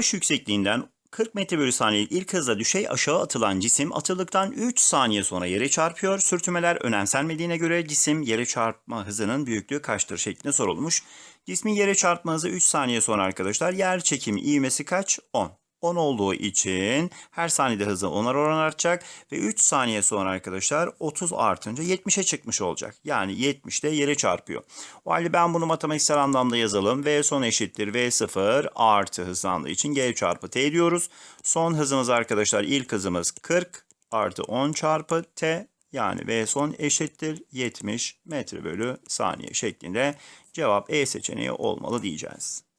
H yüksekliğinden 40 metre bölü saniyelik ilk hızla düşey aşağı atılan cisim atıldıktan 3 saniye sonra yere çarpıyor. Sürtünmeler önemsenmediğine göre cisim yere çarpma hızının büyüklüğü kaçtır şeklinde sorulmuş. Cismin yere çarpma hızı 3 saniye sonra arkadaşlar yer çekimi ivmesi kaç? 10. 10 olduğu için her saniyede hızı 10'ar oran artacak ve 3 saniye sonra arkadaşlar 30 artınca 70'e çıkmış olacak. Yani 70'te yere çarpıyor. O halde ben bunu matematiksel anlamda yazalım. V son eşittir V0 artı hızlandığı için G çarpı T diyoruz. Son hızımız arkadaşlar ilk hızımız 40 artı 10 çarpı T yani V son eşittir 70 metre bölü saniye şeklinde cevap E seçeneği olmalı diyeceğiz.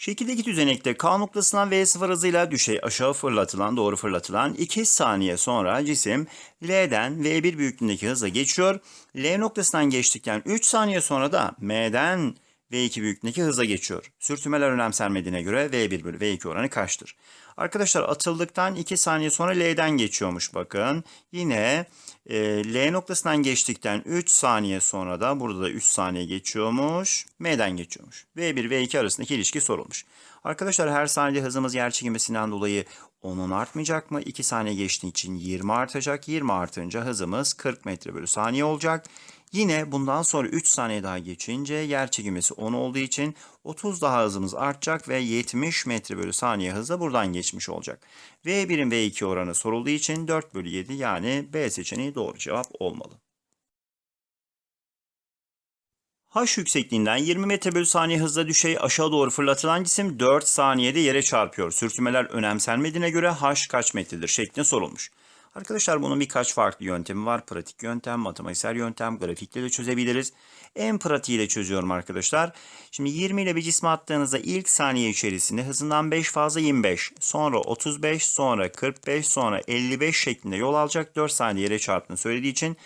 Şekildeki düzenekte K noktasından V0 hızıyla düşey aşağı fırlatılan, doğru fırlatılan 2 saniye sonra cisim L'den V1 büyüklüğündeki hızla geçiyor. L noktasından geçtikten 3 saniye sonra da M'den V2 büyüklüğündeki hızla geçiyor. Sürtünmeler önemsenmediğine göre V1 bölü V2 oranı kaçtır? Arkadaşlar atıldıktan 2 saniye sonra L'den geçiyormuş bakın. Yine e, L noktasından geçtikten 3 saniye sonra da burada da 3 saniye geçiyormuş. M'den geçiyormuş. V1 V2 arasındaki ilişki sorulmuş. Arkadaşlar her saniyede hızımız yer çekimesinden dolayı 10'un artmayacak mı? 2 saniye geçtiği için 20 artacak. 20 artınca hızımız 40 metre bölü saniye olacak. Yine bundan sonra 3 saniye daha geçince yer çekimesi 10 olduğu için 30 daha hızımız artacak ve 70 metre bölü saniye hızla buradan geçmiş olacak. V1'in V2 oranı sorulduğu için 4 bölü 7 yani B seçeneği doğru cevap olmalı. H yüksekliğinden 20 metre bölü saniye hızla düşey aşağı doğru fırlatılan cisim 4 saniyede yere çarpıyor. Sürtünmeler önemsenmediğine göre H kaç metredir şeklinde sorulmuş. Arkadaşlar bunun birkaç farklı yöntemi var. Pratik yöntem, matematiksel yöntem, grafikle de çözebiliriz. En pratiğiyle çözüyorum arkadaşlar. Şimdi 20 ile bir cisme attığınızda ilk saniye içerisinde hızından 5 fazla 25, sonra 35, sonra 45, sonra 55 şeklinde yol alacak. 4 saniye yere çarptığını söylediği için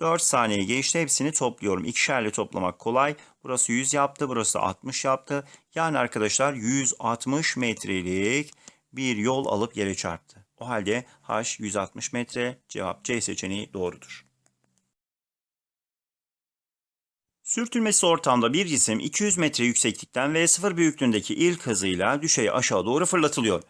4 saniye geçti. Hepsini topluyorum. İkişerle toplamak kolay. Burası 100 yaptı. Burası 60 yaptı. Yani arkadaşlar 160 metrelik bir yol alıp yere çarptı. O halde H 160 metre. Cevap C seçeneği doğrudur. Sürtünmesi ortamda bir cisim 200 metre yükseklikten V0 büyüklüğündeki ilk hızıyla düşey aşağı doğru fırlatılıyor.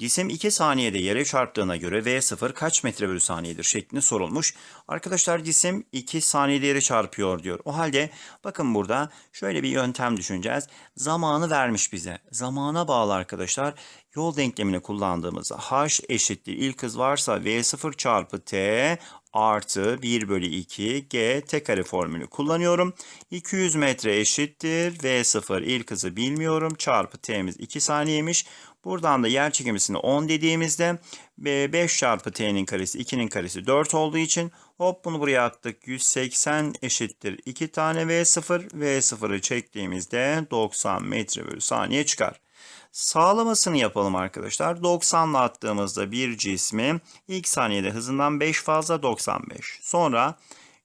Cisim 2 saniyede yere çarptığına göre V0 kaç metre bölü saniyedir şeklinde sorulmuş. Arkadaşlar cisim 2 saniyede yere çarpıyor diyor. O halde bakın burada şöyle bir yöntem düşüneceğiz. Zamanı vermiş bize. Zamana bağlı arkadaşlar yol denklemini kullandığımızda H eşittir ilk hız varsa V0 çarpı T artı 1 bölü 2 G T kare formülü kullanıyorum. 200 metre eşittir V0 ilk hızı bilmiyorum çarpı T'miz 2 saniyemiş. Buradan da yer çekimisini 10 dediğimizde 5 çarpı t'nin karesi 2'nin karesi 4 olduğu için hop bunu buraya attık. 180 eşittir 2 tane V0. V0'ı çektiğimizde 90 metre bölü saniye çıkar. Sağlamasını yapalım arkadaşlar. 90 ile attığımızda bir cismi ilk saniyede hızından 5 fazla 95. Sonra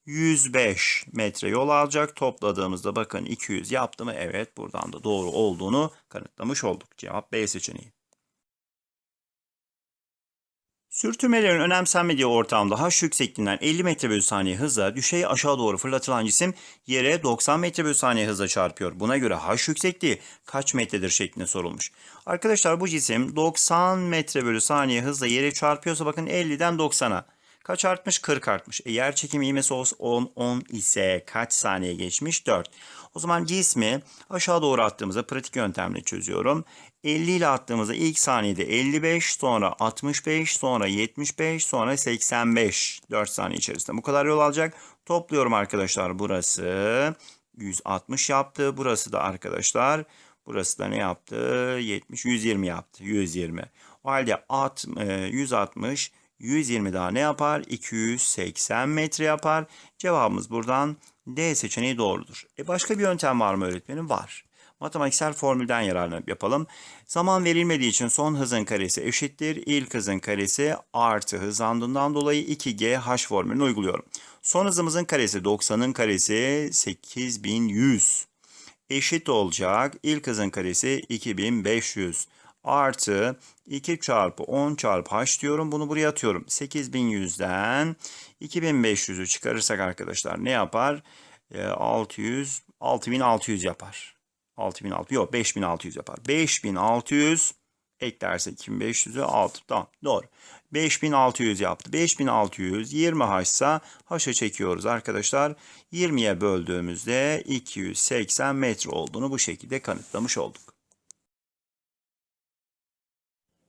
105 metre yol alacak. Topladığımızda bakın 200 yaptı mı? Evet buradan da doğru olduğunu kanıtlamış olduk. Cevap B seçeneği. Sürtünmelerin önemsenmediği ortamda H yüksekliğinden 50 metre bölü saniye hızla düşey aşağı doğru fırlatılan cisim yere 90 metre bölü saniye hızla çarpıyor. Buna göre H yüksekliği kaç metredir şeklinde sorulmuş. Arkadaşlar bu cisim 90 metre bölü saniye hızla yere çarpıyorsa bakın 50'den 90'a. Kaç artmış? 40 artmış. E, yer çekimi ivmesi 10, 10 ise kaç saniye geçmiş? 4. O zaman cismi aşağı doğru attığımızda pratik yöntemle çözüyorum. 50 ile attığımızda ilk saniyede 55, sonra 65, sonra 75, sonra 85. 4 saniye içerisinde bu kadar yol alacak. Topluyorum arkadaşlar burası 160 yaptı. Burası da arkadaşlar burası da ne yaptı? 70, 120 yaptı. 120. O halde at, 160 120 daha ne yapar? 280 metre yapar. Cevabımız buradan D seçeneği doğrudur. E başka bir yöntem var mı öğretmenim? Var. Matematiksel formülden yararlanıp yapalım. Zaman verilmediği için son hızın karesi eşittir. İlk hızın karesi artı hızlandığından dolayı 2GH formülünü uyguluyorum. Son hızımızın karesi 90'ın karesi 8100 eşit olacak. İlk hızın karesi 2500 artı 2 çarpı 10 çarpı h diyorum. Bunu buraya atıyorum. 8100'den 2500'ü çıkarırsak arkadaşlar ne yapar? 600, 6600 yapar. 6600 yok 5600 yapar. 5600 eklersek 2500'ü 6 tamam doğru. 5600 yaptı. 5600 20 haşsa haşa çekiyoruz arkadaşlar. 20'ye böldüğümüzde 280 metre olduğunu bu şekilde kanıtlamış olduk.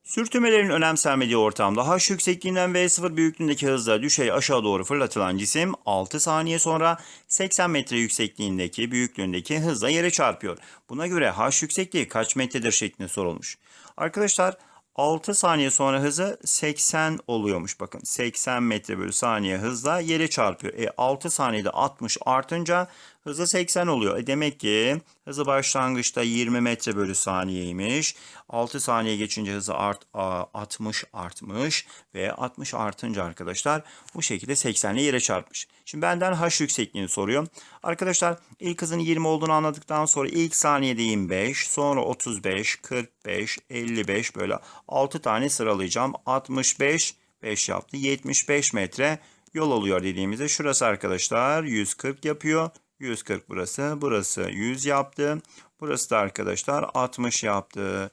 Sürtünmelerin önemsenmediği ortamda h yüksekliğinden v0 büyüklüğündeki hızla düşey aşağı doğru fırlatılan cisim 6 saniye sonra 80 metre yüksekliğindeki büyüklüğündeki hızla yere çarpıyor. Buna göre h yüksekliği kaç metredir şeklinde sorulmuş. Arkadaşlar 6 saniye sonra hızı 80 oluyormuş bakın. 80 metre bölü saniye hızla yere çarpıyor. E 6 saniyede 60 artınca hızı 80 oluyor. E demek ki hızı başlangıçta 20 metre bölü saniyeymiş. 6 saniye geçince hızı art, a, 60 artmış ve 60 artınca arkadaşlar bu şekilde 80 ile yere çarpmış. Şimdi benden h yüksekliğini soruyor. Arkadaşlar ilk hızın 20 olduğunu anladıktan sonra ilk saniyede 25, sonra 35, 45, 55 böyle 6 tane sıralayacağım. 65, 5 yaptı. 75 metre yol oluyor dediğimizde şurası arkadaşlar 140 yapıyor. 140 burası. Burası 100 yaptı. Burası da arkadaşlar 60 yaptı.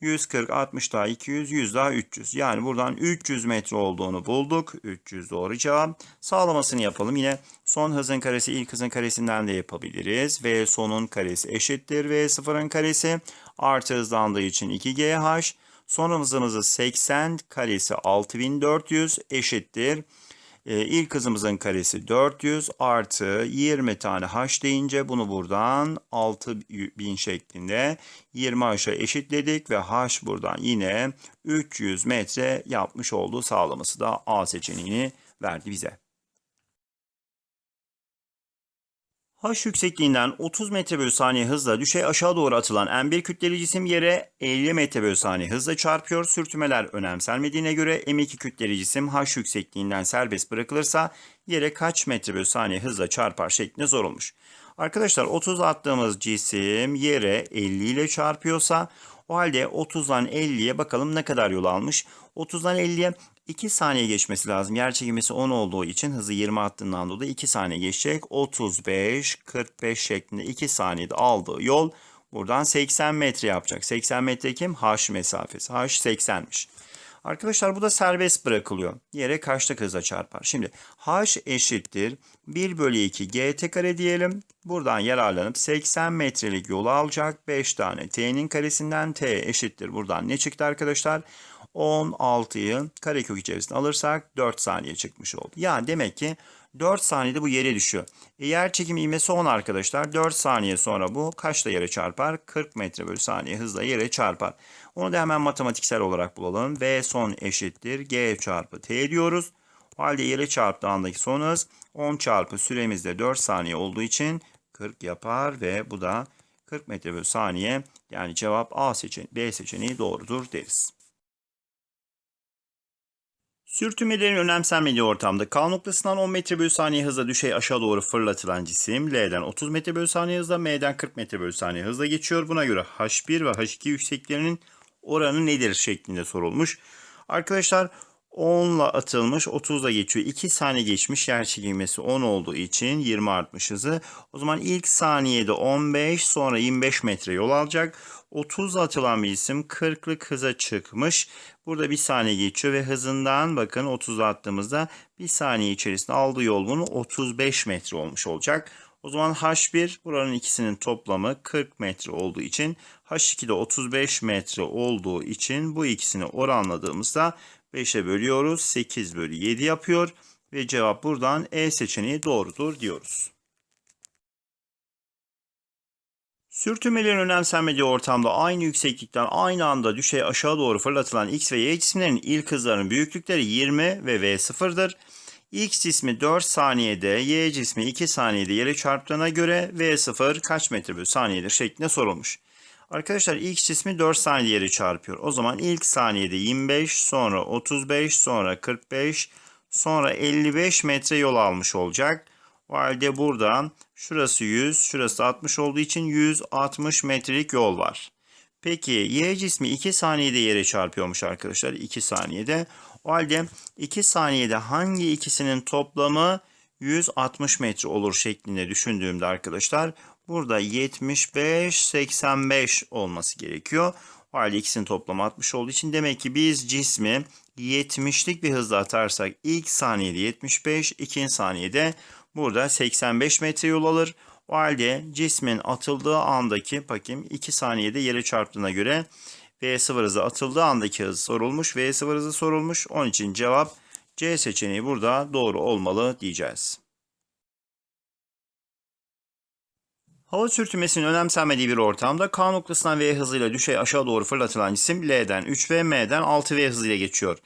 140, 60 daha 200, 100 daha 300. Yani buradan 300 metre olduğunu bulduk. 300 doğru cevap. Sağlamasını yapalım. Yine son hızın karesi ilk hızın karesinden de yapabiliriz. V sonun karesi eşittir. V sıfırın karesi artı hızlandığı için 2GH. Son hızımızı 80 karesi 6400 eşittir. Ee, ilk hızımızın karesi 400 artı 20 tane h deyince bunu buradan 6000 şeklinde 20 h'a eşitledik ve h buradan yine 300 metre yapmış olduğu sağlaması da A seçeneğini verdi bize. H yüksekliğinden 30 metre bölü saniye hızla düşey aşağı doğru atılan M1 kütleli cisim yere 50 metre bölü saniye hızla çarpıyor. Sürtünmeler önemsenmediğine göre M2 kütleli cisim H yüksekliğinden serbest bırakılırsa yere kaç metre bölü saniye hızla çarpar şeklinde sorulmuş. Arkadaşlar 30 attığımız cisim yere 50 ile çarpıyorsa o halde 30'dan 50'ye bakalım ne kadar yol almış. 30'dan 50'ye 2 saniye geçmesi lazım. Yer çekilmesi 10 olduğu için hızı 20 attığından dolayı 2 saniye geçecek. 35, 45 şeklinde 2 saniyede aldığı yol buradan 80 metre yapacak. 80 metre kim? H mesafesi. H 80'miş. Arkadaşlar bu da serbest bırakılıyor. Yere kaçta hıza çarpar? Şimdi H eşittir 1 bölü 2 GT kare diyelim. Buradan yararlanıp 80 metrelik yolu alacak. 5 tane T'nin karesinden T eşittir. Buradan ne çıktı arkadaşlar? 16'yı karekök içerisine alırsak 4 saniye çıkmış oldu. Yani demek ki 4 saniyede bu yere düşüyor. E, yer çekimi ivmesi 10 arkadaşlar. 4 saniye sonra bu kaçla yere çarpar? 40 metre bölü saniye hızla yere çarpar. Onu da hemen matematiksel olarak bulalım. V son eşittir. G çarpı T diyoruz. O halde yere çarptığı andaki son hız 10 çarpı süremizde 4 saniye olduğu için 40 yapar ve bu da 40 metre bölü saniye. Yani cevap A seçeneği, B seçeneği doğrudur deriz. Sürtünmelerin önemsenmediği ortamda K noktasından 10 metre bölü saniye hızla düşey aşağı doğru fırlatılan cisim L'den 30 metre bölü saniye hızla M'den 40 metre bölü saniye hızla geçiyor. Buna göre H1 ve H2 yüksekliklerinin oranı nedir şeklinde sorulmuş. Arkadaşlar 10 ile atılmış 30 ile geçiyor. 2 saniye geçmiş yer çekilmesi 10 olduğu için 20 artmış hızı. O zaman ilk saniyede 15 sonra 25 metre yol alacak. 30 atılan bir isim 40'lık hıza çıkmış. Burada bir saniye geçiyor ve hızından bakın 30 attığımızda bir saniye içerisinde aldığı yol bunu 35 metre olmuş olacak. O zaman H1 buranın ikisinin toplamı 40 metre olduğu için H2 de 35 metre olduğu için bu ikisini oranladığımızda 5'e bölüyoruz. 8 bölü 7 yapıyor ve cevap buradan E seçeneği doğrudur diyoruz. Sürtünmelerin önemsenmediği ortamda aynı yükseklikten aynı anda düşey aşağı doğru fırlatılan X ve Y cisimlerinin ilk hızlarının büyüklükleri 20 ve V sıfırdır. X cismi 4 saniyede, Y cismi 2 saniyede yere çarptığına göre V0 kaç metre bölü saniyedir şeklinde sorulmuş. Arkadaşlar X cismi 4 saniyede yere çarpıyor. O zaman ilk saniyede 25, sonra 35, sonra 45, sonra 55 metre yol almış olacak. O halde buradan şurası 100, şurası 60 olduğu için 160 metrelik yol var. Peki Y cismi 2 saniyede yere çarpıyormuş arkadaşlar. 2 saniyede. O halde 2 saniyede hangi ikisinin toplamı 160 metre olur şeklinde düşündüğümde arkadaşlar Burada 75, 85 olması gerekiyor. O halde ikisinin toplamı 60 olduğu için demek ki biz cismi 70'lik bir hızla atarsak ilk saniyede 75, ikinci saniyede burada 85 metre yol alır. O halde cismin atıldığı andaki bakayım 2 saniyede yere çarptığına göre V sıfır hızı atıldığı andaki hız sorulmuş. V sıfır hızı sorulmuş. Onun için cevap C seçeneği burada doğru olmalı diyeceğiz. Hava sürtünmesinin önemsenmediği bir ortamda K noktasından V hızıyla düşey aşağı doğru fırlatılan cisim L'den 3V, M'den 6V hızıyla geçiyor.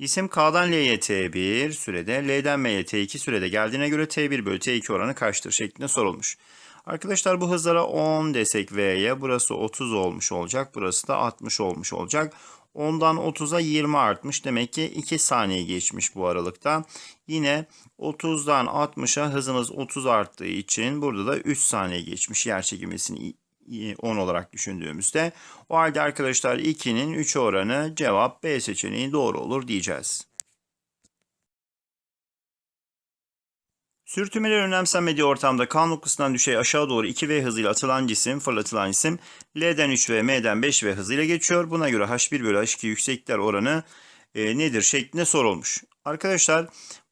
Cisim K'dan L'ye T1 sürede, L'den M'ye T2 sürede geldiğine göre T1 bölü T2 oranı kaçtır şeklinde sorulmuş. Arkadaşlar bu hızlara 10 desek V'ye burası 30 olmuş olacak. Burası da 60 olmuş olacak. 10'dan 30'a 20 artmış. Demek ki 2 saniye geçmiş bu aralıkta. Yine 30'dan 60'a hızımız 30 arttığı için burada da 3 saniye geçmiş yer çekilmesini 10 olarak düşündüğümüzde. O halde arkadaşlar 2'nin 3 oranı cevap B seçeneği doğru olur diyeceğiz. Sürtünmeler önemsenmediği ortamda K noktasından düşey aşağı doğru 2V hızıyla atılan cisim, fırlatılan cisim L'den 3V, M'den 5V hızıyla geçiyor. Buna göre H1 bölü H2 yükseklikler oranı e, nedir şeklinde sorulmuş. Arkadaşlar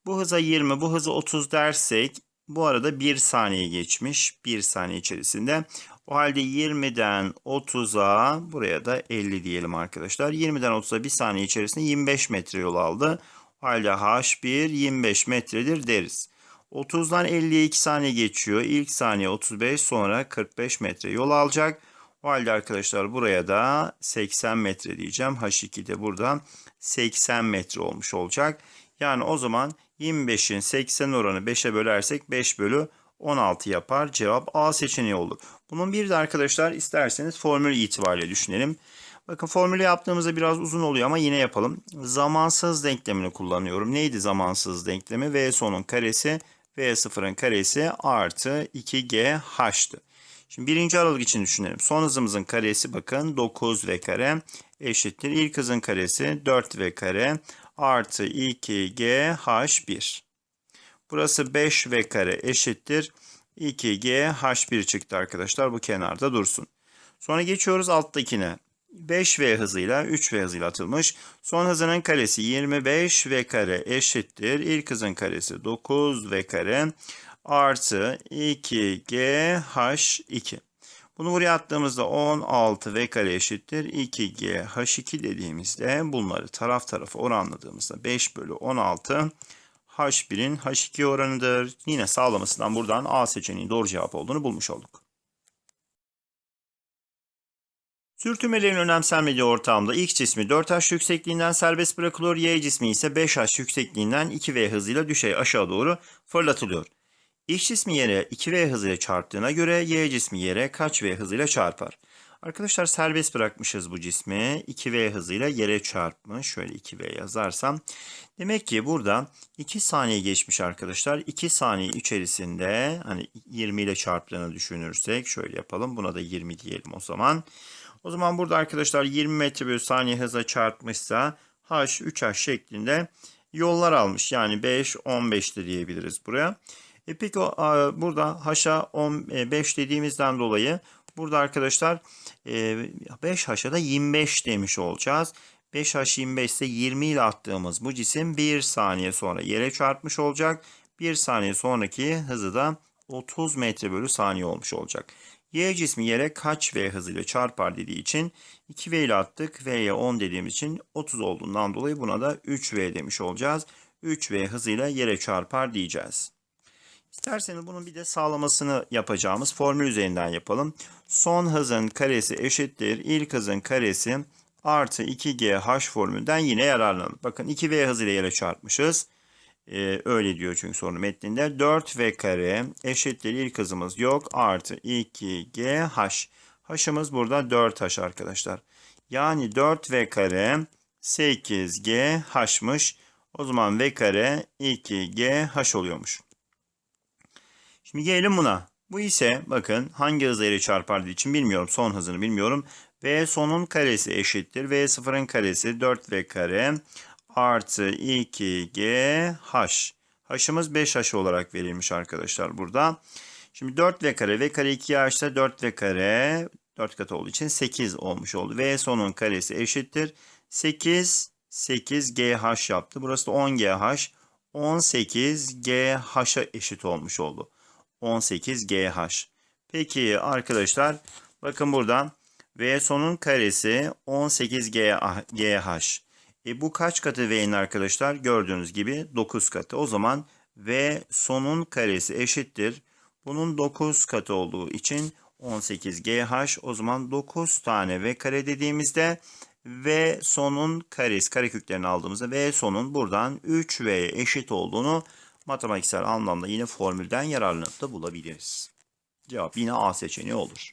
bu hıza 20, bu hıza 30 dersek bu arada 1 saniye geçmiş. 1 saniye içerisinde. O halde 20'den 30'a buraya da 50 diyelim arkadaşlar. 20'den 30'a 1 saniye içerisinde 25 metre yol aldı. O halde H1 25 metredir deriz. 30'dan 50'ye 2 saniye geçiyor. İlk saniye 35 sonra 45 metre yol alacak. O halde arkadaşlar buraya da 80 metre diyeceğim. H2 de burada 80 metre olmuş olacak. Yani o zaman 25'in 80 oranı 5'e bölersek 5 bölü 16 yapar. Cevap A seçeneği olur. Bunun bir de arkadaşlar isterseniz formül itibariyle düşünelim. Bakın formülü yaptığımızda biraz uzun oluyor ama yine yapalım. Zamansız denklemini kullanıyorum. Neydi zamansız denklemi? V sonun karesi V sıfırın karesi artı 2GH'tı. Şimdi birinci aralık için düşünelim. Son hızımızın karesi bakın 9V kare eşittir. İlk hızın karesi 4V kare artı 2GH1. Burası 5V kare eşittir. 2GH1 çıktı arkadaşlar. Bu kenarda dursun. Sonra geçiyoruz alttakine. 5V hızıyla 3V hızıyla atılmış. Son hızının karesi 25V kare eşittir. İlk hızın karesi 9V kare artı 2GH2. Bunu buraya attığımızda 16V kare eşittir. 2GH2 dediğimizde bunları taraf tarafa oranladığımızda 5 bölü 16 H1'in H2 oranıdır. Yine sağlamasından buradan A seçeneği doğru cevap olduğunu bulmuş olduk. Sürtünmelerin önemsenmediği ortamda X cismi 4H yüksekliğinden serbest bırakılıyor. Y cismi ise 5H yüksekliğinden 2V hızıyla düşey aşağı doğru fırlatılıyor. X cismi yere 2V hızıyla çarptığına göre Y cismi yere kaç V hızıyla çarpar? Arkadaşlar serbest bırakmışız bu cismi. 2V hızıyla yere çarpmış. Şöyle 2V yazarsam. Demek ki burada 2 saniye geçmiş arkadaşlar. 2 saniye içerisinde hani 20 ile çarptığını düşünürsek şöyle yapalım. Buna da 20 diyelim o zaman. O zaman burada arkadaşlar 20 metre bölü saniye hıza çarpmışsa H 3H şeklinde yollar almış. Yani 5, 15 de diyebiliriz buraya. E peki burada H'a 15 dediğimizden dolayı burada arkadaşlar 5 H'a da 25 demiş olacağız. 5H 25 ise 20 ile attığımız bu cisim 1 saniye sonra yere çarpmış olacak. 1 saniye sonraki hızı da 30 metre bölü saniye olmuş olacak. Y cismi yere kaç V hızıyla çarpar dediği için 2V ile attık. V'ye 10 dediğimiz için 30 olduğundan dolayı buna da 3V demiş olacağız. 3V hızıyla yere çarpar diyeceğiz. İsterseniz bunun bir de sağlamasını yapacağımız formül üzerinden yapalım. Son hızın karesi eşittir. İlk hızın karesi artı 2GH formülünden yine yararlanalım. Bakın 2V hızıyla yere çarpmışız. Ee, öyle diyor çünkü sorunun metninde. 4V kare eşittir ilk hızımız yok. Artı 2GH. H'ımız burada 4H arkadaşlar. Yani 4V kare 8GH'mış. O zaman V kare 2GH oluyormuş. Şimdi gelelim buna. Bu ise bakın hangi hızla ile çarpar dediği için bilmiyorum. Son hızını bilmiyorum. V sonun karesi eşittir. V sıfırın karesi 4V kare artı 2GH. H'ımız 5H olarak verilmiş arkadaşlar burada. Şimdi 4V kare, V kare 2 yaşta 4V kare 4 katı olduğu için 8 olmuş oldu. V sonun karesi eşittir. 8, 8 GH yaptı. Burası da 10 GH. 18 GH'a eşit olmuş oldu. 18 GH. Peki arkadaşlar bakın buradan V sonun karesi 18 GH. E bu kaç katı V'nin arkadaşlar? Gördüğünüz gibi 9 katı. O zaman V sonun karesi eşittir. Bunun 9 katı olduğu için 18 GH o zaman 9 tane V kare dediğimizde V sonun karesi kareköklerini aldığımızda V sonun buradan 3V'ye eşit olduğunu matematiksel anlamda yine formülden yararlanıp da bulabiliriz. Cevap yine A seçeneği olur.